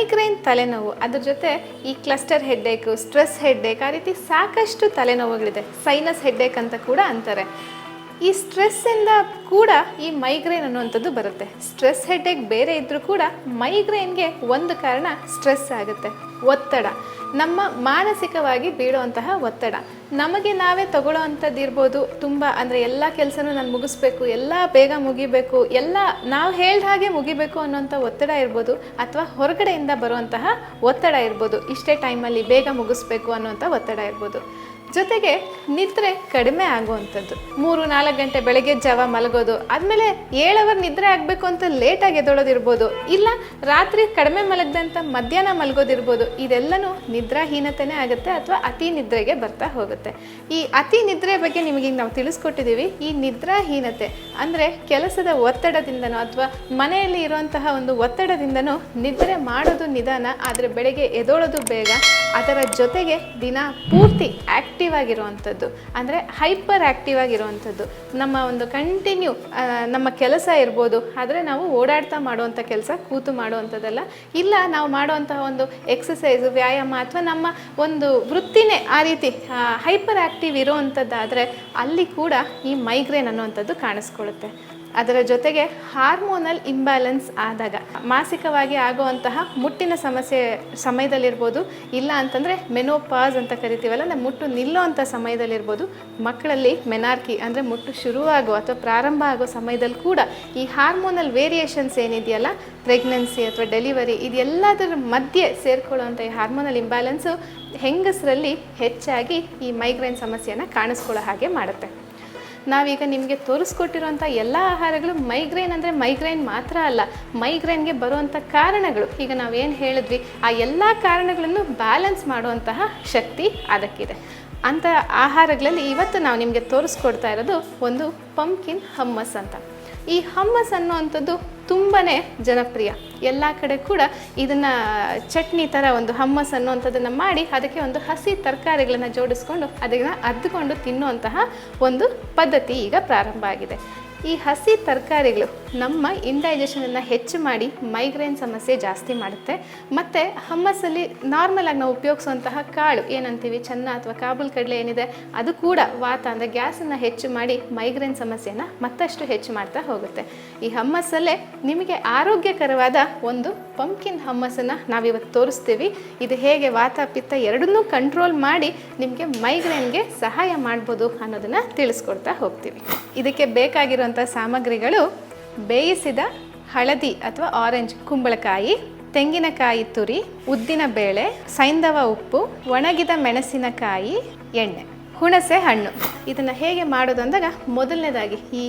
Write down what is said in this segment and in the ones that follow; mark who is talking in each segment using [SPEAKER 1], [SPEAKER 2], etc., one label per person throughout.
[SPEAKER 1] Migraine ತಲೆನೋವು, ಅದ್ರ ಜೊತೆ ಈ ಕ್ಲಸ್ಟರ್ ಹೆಡ್ಡೇಕು ಸ್ಟ್ರೆಸ್ ಹೆಡ್ಡೇಕ್ ಆ ರೀತಿ ಸಾಕಷ್ಟು ತಲೆನೋವುಗಳಿದೆ. ಸೈನಸ್ ಹೆಡ್ಡೇಕ್ ಅಂತ ಕೂಡ ಅಂತಾರೆ. ಈ ಸ್ಟ್ರೆಸ್ಸಿಂದ ಕೂಡ ಈ ಮೈಗ್ರೇನ್ ಅನ್ನುವಂಥದ್ದು ಬರುತ್ತೆ. ಸ್ಟ್ರೆಸ್ ಹೆಡ್ಡೇಕ್ ಬೇರೆ ಇದ್ದರೂ ಕೂಡ ಮೈಗ್ರೇನ್ಗೆ ಒಂದು ಕಾರಣ ಸ್ಟ್ರೆಸ್ ಆಗುತ್ತೆ. ಒತ್ತಡ. ನಮ್ಮ ಮಾನಸಿಕವಾಗಿ ಬೀಳುವಂತಹ ಒತ್ತಡ. ನಮಗೆ ನಾವೇ ತಗೊಳ್ಳೋ ಅಂಥದ್ದು ಇರ್ಬೋದು ತುಂಬ ಅಂದರೆ ಎಲ್ಲ ಕೆಲಸನೂ ನಾನು ಮುಗಿಸ್ಬೇಕು, ಎಲ್ಲ ಬೇಗ ಮುಗಿಬೇಕು, ಎಲ್ಲ ನಾವು ಹೇಳ್ದ ಹಾಗೆ ಮುಗಿಬೇಕು ಅನ್ನೋಂಥ ಒತ್ತಡ ಇರ್ಬೋದು ಅಥವಾ ಹೊರಗಡೆಯಿಂದ ಬರುವಂತಹ ಒತ್ತಡ ಇರ್ಬೋದು. ಇಷ್ಟೇ ಟೈಮಲ್ಲಿ ಬೇಗ ಮುಗಿಸ್ಬೇಕು ಅನ್ನೋಂಥ ಒತ್ತಡ ಇರ್ಬೋದು. ಜೊತೆಗೆ ನಿದ್ರೆ ಕಡಿಮೆ ಆಗುವಂಥದ್ದು. ಮೂರು, ನಾಲ್ಕು ಗಂಟೆ ಬೆಳಗ್ಗೆ ಜಾವ ಮಲಗೋದು, ಆದಮೇಲೆ ಏಳು ಅವರ್ ನಿದ್ರೆ ಆಗಬೇಕು ಅಂತ ಲೇಟಾಗಿ ಎದೊಳೋದಿರ್ಬೋದು ಇಲ್ಲ ರಾತ್ರಿ ಕಡಿಮೆ ಮಲಗದಂಥ ಮಧ್ಯಾಹ್ನ ಮಲಗೋದಿರ್ಬೋದು, ಇದೆಲ್ಲನೂ ನಿದ್ರಾಹೀನತೆನೇ ಆಗುತ್ತೆ ಅಥವಾ ಅತಿ ನಿದ್ರೆಗೆ ಬರ್ತಾ ಹೋಗುತ್ತೆ. ಈ ಅತಿ ನಿದ್ರೆ ಬಗ್ಗೆ ನಿಮಗೆ ನಾವು ತಿಳಿಸ್ಕೊಟ್ಟಿದ್ದೀವಿ. ಈ ನಿದ್ರಾಹೀನತೆ ಅಂದರೆ ಕೆಲಸದ ಒತ್ತಡದಿಂದನೋ ಅಥವಾ ಮನೆಯಲ್ಲಿ ಇರುವಂತಹ ಒಂದು ಒತ್ತಡದಿಂದನೋ ನಿದ್ರೆ ಮಾಡೋದು ನಿಧಾನ, ಆದರೆ ಬೆಳಗ್ಗೆ ಎದೋಳೋದು ಬೇಗ ಅದರ ಜೊತೆಗೆ ದಿನ ಪೂರ್ತಿ ಆ್ಯಕ್ಟಿವ್ ಆಗಿರುವಂಥದ್ದು. ಅಂದರೆ ಹೈಪರ್ ಆ್ಯಕ್ಟಿವ್ ಆಗಿರುವಂಥದ್ದು. ನಮ್ಮ ಒಂದು ಕಂಟಿನ್ಯೂ ನಮ್ಮ ಕೆಲಸ ಇರ್ಬೋದು. ಆದರೆ ನಾವು ಓಡಾಡ್ತಾ ಮಾಡುವಂಥ ಕೆಲಸ, ಕೂತು ಮಾಡುವಂಥದ್ದಲ್ಲ. ಇಲ್ಲ, ನಾವು ಮಾಡುವಂತಹ ಒಂದು ಎಕ್ಸಸೈಸು ವ್ಯಾಯಾಮ ಅಥವಾ ನಮ್ಮ ಒಂದು ವೃತ್ತಿನೇ ಆ ರೀತಿ ಹೈಪರ್ ಆ್ಯಕ್ಟಿವ್ ಇರುವಂಥದ್ದಾದರೆ ಅಲ್ಲಿ ಕೂಡ ಈ ಮೈಗ್ರೇನ್ ಅನ್ನುವಂಥದ್ದು ಕಾಣಿಸ್ಕೊಳ್ಳುತ್ತೆ. ಅದರ ಜೊತೆಗೆ ಹಾರ್ಮೋನಲ್ ಇಂಬ್ಯಾಲೆನ್ಸ್ ಆದಾಗ ಮಾಸಿಕವಾಗಿ ಆಗುವಂತಹ ಮುಟ್ಟಿನ ಸಮಸ್ಯೆ ಸಮಯದಲ್ಲಿರ್ಬೋದು, ಇಲ್ಲ ಅಂತಂದರೆ ಮೆನೋಪಾಸ್ ಅಂತ ಕರಿತೀವಲ್ಲ ನಮ್ಮ ಮುಟ್ಟು ನಿಲ್ಲೋ ಅಂಥ ಸಮಯದಲ್ಲಿರ್ಬೋದು. ಮಕ್ಕಳಲ್ಲಿ ಮೆನಾರ್ಕಿ ಅಂದರೆ ಮುಟ್ಟು ಶುರುವಾಗೋ ಅಥವಾ ಪ್ರಾರಂಭ ಆಗೋ ಸಮಯದಲ್ಲಿ ಕೂಡ ಈ ಹಾರ್ಮೋನಲ್ ವೇರಿಯೇಷನ್ಸ್ ಏನಿದೆಯಲ್ಲ ಪ್ರೆಗ್ನೆನ್ಸಿ ಅಥವಾ ಡೆಲಿವರಿ ಇದೆಲ್ಲದರ ಮಧ್ಯೆ ಸೇರ್ಕೊಳ್ಳುವಂಥ ಈ ಹಾರ್ಮೋನಲ್ ಇಂಬ್ಯಾಲೆನ್ಸು ಹೆಂಗಸರಲ್ಲಿ ಹೆಚ್ಚಾಗಿ ಈ ಮೈಗ್ರೇನ್ ಸಮಸ್ಯೆಯನ್ನು ಕಾಣಿಸ್ಕೊಳ್ಳೋ ಹಾಗೆ ಮಾಡುತ್ತೆ. ನಾವೀಗ ನಿಮಗೆ ತೋರಿಸ್ಕೊಟ್ಟಿರುವಂಥ ಎಲ್ಲ ಆಹಾರಗಳು ಮೈಗ್ರೇನ್ ಅಂದರೆ ಮೈಗ್ರೇನ್ ಮಾತ್ರ ಅಲ್ಲ, ಮೈಗ್ರೇನ್ಗೆ ಬರುವಂಥ ಕಾರಣಗಳು. ಈಗ ನಾವೇನು ಹೇಳಿದ್ವಿ, ಆ ಎಲ್ಲ ಕಾರಣಗಳನ್ನು ಬ್ಯಾಲೆನ್ಸ್ ಮಾಡುವಂತಹ ಶಕ್ತಿ ಅದಕ್ಕಿದೆ. ಅಂಥ ಆಹಾರಗಳಲ್ಲಿ ಇವತ್ತು ನಾವು ನಿಮಗೆ ತೋರಿಸ್ಕೊಡ್ತಾ ಇರೋದು ಒಂದು ಪಂಪ್ಕಿನ್ ಹಮ್ಮಸ್ ಅಂತ. ಈ ಹಮ್ಮಸ್ ಅನ್ನುವಂಥದ್ದು ತುಂಬಾ ಜನಪ್ರಿಯ. ಎಲ್ಲ ಕಡೆ ಕೂಡ ಇದನ್ನು ಚಟ್ನಿ ಥರ ಒಂದು ಹಮ್ಮಸ್ ಅನ್ನುವಂಥದ್ದನ್ನು ಮಾಡಿ ಅದಕ್ಕೆ ಒಂದು ಹಸಿ ತರಕಾರಿಗಳನ್ನು ಜೋಡಿಸ್ಕೊಂಡು ಅದನ್ನು ಅರ್ದುಕೊಂಡು ತಿನ್ನುವಂತಹ ಒಂದು ಪದ್ಧತಿ ಈಗ ಪ್ರಾರಂಭ ಆಗಿದೆ. ಈ ಹಸಿ ತರಕಾರಿಗಳು ನಮ್ಮ ಇಂಡೈಜೆಷನನ್ನು ಹೆಚ್ಚು ಮಾಡಿ ಮೈಗ್ರೇನ್ ಸಮಸ್ಯೆ ಜಾಸ್ತಿ ಮಾಡುತ್ತೆ. ಮತ್ತು ಹಮ್ಮಸ್ಸಲ್ಲಿ ನಾರ್ಮಲಾಗಿ ನಾವು ಉಪಯೋಗಿಸುವಂತಹ ಕಾಳು, ಏನಂತೀವಿ? ಚೆನ್ನ ಅಥವಾ ಕಾಬೂಲ್ ಕಡಲೆ ಏನಿದೆ, ಅದು ಕೂಡ ವಾತ ಅಂದರೆ ಗ್ಯಾಸನ್ನು ಹೆಚ್ಚು ಮಾಡಿ ಮೈಗ್ರೇನ್ ಸಮಸ್ಯೆಯನ್ನು ಮತ್ತಷ್ಟು ಹೆಚ್ಚು ಮಾಡ್ತಾ ಹೋಗುತ್ತೆ. ಈ ಹಮ್ಮಸ್ಸಲ್ಲೇ ನಿಮಗೆ ಆರೋಗ್ಯಕರವಾದ ಒಂದು ಪಂಪ್ಕಿನ್ ಹಮ್ಮಸನ್ನು ನಾವಿವತ್ತು ತೋರಿಸ್ತೀವಿ. ಇದು ಹೇಗೆ ವಾತ ಪಿತ್ತ ಎರಡನ್ನೂ ಕಂಟ್ರೋಲ್ ಮಾಡಿ ನಿಮಗೆ ಮೈಗ್ರೇನ್ಗೆ ಸಹಾಯ ಮಾಡ್ಬೋದು ಅನ್ನೋದನ್ನು ತಿಳಿಸ್ಕೊಡ್ತಾ ಹೋಗ್ತೀವಿ. ಇದಕ್ಕೆ ಬೇಕಾಗಿರುವಂಥ ಸಾಮಗ್ರಿಗಳು ಬೇಯಿಸಿದ ಹಳದಿ ಅಥವಾ ಆರೆಂಜ್ ಕುಂಬಳಕಾಯಿ, ತೆಂಗಿನಕಾಯಿ ತುರಿ, ಉದ್ದಿನ ಬೇಳೆ ಸೈಂಧವ ಉಪ್ಪು, ಒಣಗಿದ ಮೆಣಸಿನಕಾಯಿ, ಎಣ್ಣೆ, ಹುಣಸೆ ಹಣ್ಣು. ಇದನ್ನು ಹೇಗೆ ಮಾಡೋದು ಅಂದಾಗ ಮೊದಲನೇದಾಗಿ ಈ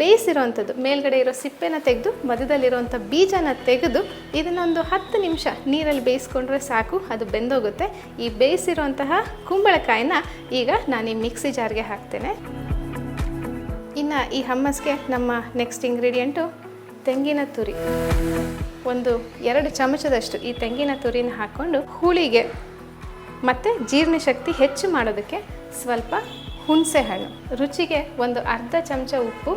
[SPEAKER 1] ಬೇಯಿಸಿರುವಂಥದ್ದು, ಮೇಲ್ಗಡೆ ಇರೋ ಸಿಪ್ಪೆನ ತೆಗೆದು, ಮಧ್ಯದಲ್ಲಿರುವಂಥ ಬೀಜನ ತೆಗೆದು ಇದನ್ನೊಂದು ಹತ್ತು ನಿಮಿಷ ನೀರಲ್ಲಿ ಬೇಯಿಸ್ಕೊಂಡ್ರೆ ಸಾಕು, ಅದು ಬೆಂದೋಗುತ್ತೆ. ಈ ಬೇಯಿಸಿರುವಂತಹ ಕುಂಬಳಕಾಯಿನ ಈಗ ನಾನು ಈ ಮಿಕ್ಸಿ ಜಾರ್ಗೆ ಹಾಕ್ತೇನೆ. ಇನ್ನು ಈ ಹಮ್ಮಸ್ಗೆ ನಮ್ಮ ನೆಕ್ಸ್ಟ್ ಇಂಗ್ರೀಡಿಯೆಂಟು ತೆಂಗಿನ ತುರಿ. ಒಂದು ಎರಡು ಚಮಚದಷ್ಟು ಈ ತೆಂಗಿನ ತುರಿನ ಹಾಕ್ಕೊಂಡು ಹುಳಿಗೆ ಮತ್ತು ಜೀರ್ಣಶಕ್ತಿ ಹೆಚ್ಚು ಮಾಡೋದಕ್ಕೆ ಸ್ವಲ್ಪ ಹುಣಸೆ ಹಣ್ಣು. ರುಚಿಗೆ ಒಂದು ಅರ್ಧ ಚಮಚ ಉಪ್ಪು.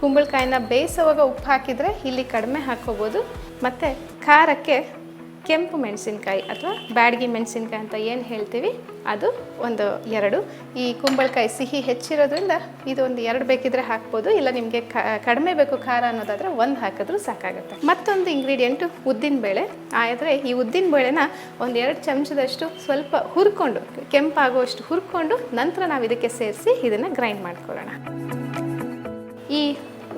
[SPEAKER 1] ಕುಂಬಳಕಾಯಿನ ಬೇಯಿಸುವಾಗ ಉಪ್ಪು ಹಾಕಿದರೆ ಇಲ್ಲಿ ಕಡಿಮೆ ಹಾಕ್ಕೋಬೋದು. ಮತ್ತು ಖಾರಕ್ಕೆ ಕೆಂಪು ಮೆಣಸಿನ್ಕಾಯಿ ಅಥವಾ ಬ್ಯಾಡಗಿ ಮೆಣಸಿನ್ಕಾಯಿ ಅಂತ ಏನು ಹೇಳ್ತೀವಿ, ಅದು ಒಂದು ಎರಡು. ಈ ಕುಂಬಳಕಾಯಿ ಸಿಹಿ ಹೆಚ್ಚಿರೋದ್ರಿಂದ ಇದು ಒಂದು ಎರಡು ಬೇಕಿದ್ರೆ ಹಾಕ್ಬೋದು, ಇಲ್ಲ ನಿಮಗೆ ಕಡಿಮೆ ಬೇಕು ಖಾರ ಅನ್ನೋದಾದರೆ ಒಂದು ಹಾಕಿದ್ರೂ ಸಾಕಾಗುತ್ತೆ. ಮತ್ತೊಂದು ಇಂಗ್ರೀಡಿಯೆಂಟು ಉದ್ದಿನಬೇಳೆ ಆದರೆ ಈ ಉದ್ದಿನ ಬೇಳೆನ ಒಂದು ಎರಡು ಚಮಚದಷ್ಟು ಸ್ವಲ್ಪ ಹುರ್ಕೊಂಡು, ಕೆಂಪಾಗುವಷ್ಟು ಹುರ್ಕೊಂಡು ನಂತರ ನಾವು ಇದಕ್ಕೆ ಸೇರಿಸಿ ಇದನ್ನು ಗ್ರೈಂಡ್ ಮಾಡ್ಕೊಳ್ಳೋಣ. ಈ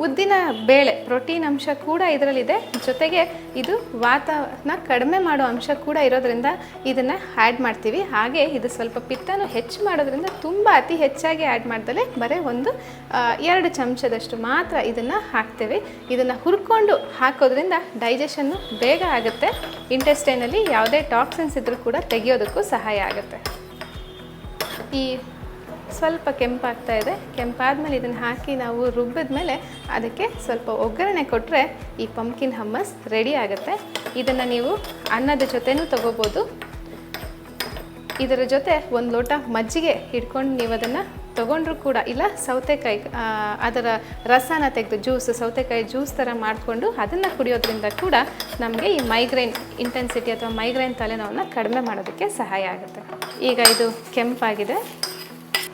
[SPEAKER 1] ಉದ್ದಿನ ಬೇಳೆ ಪ್ರೋಟೀನ್ ಅಂಶ ಕೂಡ ಇದರಲ್ಲಿದೆ. ಜೊತೆಗೆ ಇದು ವಾತನ ಕಡಿಮೆ ಮಾಡೋ ಅಂಶ ಕೂಡ ಇರೋದ್ರಿಂದ ಇದನ್ನು ಆ್ಯಡ್ ಮಾಡ್ತೀವಿ. ಹಾಗೆ ಇದು ಸ್ವಲ್ಪ ಪಿತ್ತನೂ ಹೆಚ್ಚು ಮಾಡೋದ್ರಿಂದ ತುಂಬ ಅತಿ ಹೆಚ್ಚಾಗಿ ಆ್ಯಡ್ ಮಾಡ್ದಲೆ ಬರೀ ಒಂದು ಎರಡು ಚಮಚದಷ್ಟು ಮಾತ್ರ ಇದನ್ನು ಹಾಕ್ತೇವೆ. ಇದನ್ನು ಹುರ್ಕೊಂಡು ಹಾಕೋದ್ರಿಂದ ಡೈಜೆಷನ್ನು ಬೇಗ ಆಗುತ್ತೆ. ಇಂಟೆಸ್ಟೈನಲ್ಲಿ ಯಾವುದೇ ಟಾಕ್ಸಿನ್ಸ್ ಇದ್ದರೂ ಕೂಡ ತೆಗೆಯೋದಕ್ಕೂ ಸಹಾಯ ಆಗುತ್ತೆ. ಈ ಸ್ವಲ್ಪ ಕೆಂಪಾಗ್ತಾ ಇದೆ. ಕೆಂಪಾದ್ಮೇಲೆ ಇದನ್ನು ಹಾಕಿ ನಾವು ರುಬ್ಬಿದ ಮೇಲೆ ಅದಕ್ಕೆ ಸ್ವಲ್ಪ ಒಗ್ಗರಣೆ ಕೊಟ್ಟರೆ ಈ ಪಂಪ್ಕಿನ್ ಹಮ್ಮಸ್ ರೆಡಿ ಆಗುತ್ತೆ. ಇದನ್ನು ನೀವು ಅನ್ನದ ಜೊತೆನೂ ತಗೋಬೋದು. ಇದರ ಜೊತೆ ಒಂದು ಲೋಟ ಮಜ್ಜಿಗೆ ಹಿಡ್ಕೊಂಡು ನೀವು ಅದನ್ನು ತೊಗೊಂಡ್ರು ಕೂಡ, ಇಲ್ಲ ಸೌತೆಕಾಯಿ ಅದರ ರಸನ ತೆಗೆದು ಜ್ಯೂಸ್ ಸೌತೆಕಾಯಿ ಜ್ಯೂಸ್ ಥರ ಮಾಡಿಕೊಂಡು ಅದನ್ನು ಕುಡಿಯೋದ್ರಿಂದ ಕೂಡ ನಮಗೆ ಈ ಮೈಗ್ರೈನ್ ಇಂಟೆನ್ಸಿಟಿ ಅಥವಾ ಮೈಗ್ರೈನ್ ತಲೆನೋವನ್ನು ಕಡಿಮೆ ಮಾಡೋದಕ್ಕೆ ಸಹಾಯ ಆಗುತ್ತೆ. ಈಗ ಇದು ಕೆಂಪಾಗಿದೆ.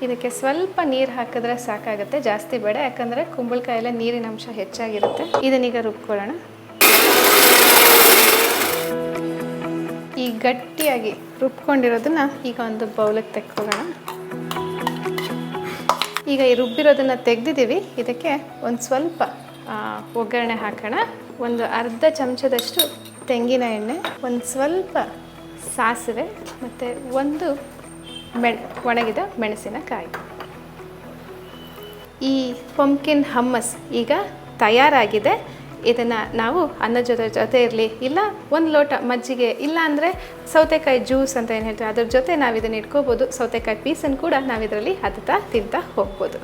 [SPEAKER 1] ಇದಕ್ಕೆ ಸ್ವಲ್ಪ ನೀರು ಹಾಕಿದ್ರೆ ಸಾಕಾಗುತ್ತೆ. ಜಾಸ್ತಿ ಬೇಡ, ಯಾಕಂದರೆ ಕುಂಬಳಕಾಯಲ್ಲ ನೀರಿನ ಅಂಶ ಹೆಚ್ಚಾಗಿರುತ್ತೆ. ಇದನ್ನೀಗ ರುಬ್ಕೊಳ್ಳೋಣ. ಈ ಗಟ್ಟಿಯಾಗಿ ರುಬ್ಕೊಂಡಿರೋದನ್ನ ಈಗ ಒಂದು ಬೌಲಕ್ಕೆ ತೆಕ್ಕೋಗೋಣ ಈಗ ಈ ರುಬ್ಬಿರೋದನ್ನ ತೆಗೆದಿದ್ದೀವಿ. ಇದಕ್ಕೆ ಒಂದು ಸ್ವಲ್ಪ ಒಗ್ಗರಣೆ ಹಾಕೋಣ. ಒಂದು ಅರ್ಧ ಚಮಚದಷ್ಟು ತೆಂಗಿನ ಎಣ್ಣೆ, ಒಂದು ಸ್ವಲ್ಪ ಸಾಸಿವೆ, ಮತ್ತು ಒಂದು ಮೆಣ್, ಒಣಗಿದ ಮೆಣಸಿನಕಾಯಿ. ಈ ಪಂಪ್ಕಿನ್ ಹಮ್ಮಸ್ ಈಗ ತಯಾರಾಗಿದೆ. ಇದನ್ನು ನಾವು ಅನ್ನದ ಜೊತೆ ಜೊತೆ ಇರಲಿ, ಇಲ್ಲ ಒಂದು ಲೋಟ ಮಜ್ಜಿಗೆ, ಇಲ್ಲ ಅಂದರೆ ಸೌತೆಕಾಯಿ ಜ್ಯೂಸ್ ಅಂತ ಏನು ಹೇಳ್ತೀವಿ, ಅದ್ರ ಜೊತೆ ನಾವು ಇದನ್ನು ಇಟ್ಕೋಬೋದು. ಸೌತೆಕಾಯಿ ಪೀಸನ್ನು ಕೂಡ ನಾವು ಇದರಲ್ಲಿ ಹತ್ತುತ್ತಾ ತಿಂತಾ ಹೋಗ್ಬೋದು.